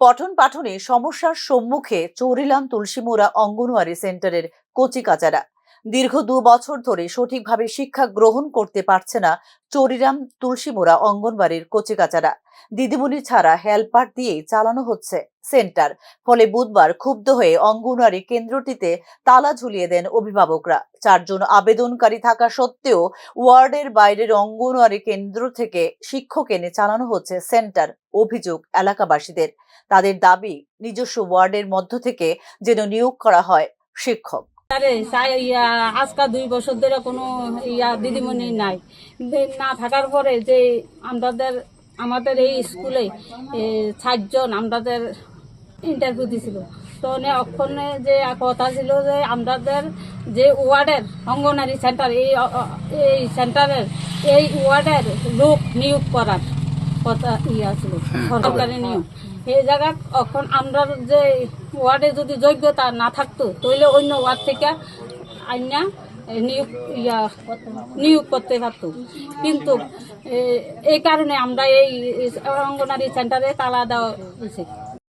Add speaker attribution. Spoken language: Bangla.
Speaker 1: পঠন পাঠনে সমস্যার সম্মুখে চৌরিলাম তুলসীমোড়া অঙ্গনওয়াড়ি সেন্টারের কচিকাচারা দীর্ঘ দু বছর ধরে সঠিকভাবে শিক্ষা গ্রহণ করতে পারছে না চৌরিরাম তুলসীমোড়া অঙ্গনবাড়ির কচিকাচারা। দিদিমণি ছাড়া হেল্পার দিয়েই চালানো হচ্ছে সেন্টার। ফলে বুধবার ক্ষুব্ধ হয়ে অঙ্গনওয়াড়ি কেন্দ্রটিতে তালা ঝুলিয়ে দেন অভিভাবকরা। চারজন আবেদনকারী থাকা সত্ত্বেও ওয়ার্ডের বাইরের অঙ্গনওয়াড়ি কেন্দ্র থেকে শিক্ষক এনে চালানো হচ্ছে সেন্টার, অভিযোগ এলাকাবাসীদের। তাদের দাবি, নিজস্ব ওয়ার্ডের মধ্য থেকে যেন নিয়োগ করা হয় শিক্ষক।
Speaker 2: আরে চাই দুই বছর ধরে কোনো ইয়া দিদিমণি নাই। না থাকার পরে যে আমাদের আমাদের এই স্কুলে চারজন আমাদের ইন্টারভিউ দিছিল। তো অক্ষণে যে কথা ছিল যে আমাদের যে ওয়ার্ডের অঙ্গনারী সেন্টার এই এই সেন্টারের এই ওয়ার্ডের লোক নিয়োগ করার কথা ইয়া ছিল সরকারি নিয়ম এই জায়গা এখন আমরা যে ওয়ার্ডে যদি যোগ্যতা না থাকতো, তাহলে অন্য ওয়ার্ড থেকে আইনা নিয়োগ, ইয়া, নিয়োগ করতে পারতো। কিন্তু এই কারণে আমরা এই অঙ্গনারী সেন্টারে তালা দেওয়া উচিত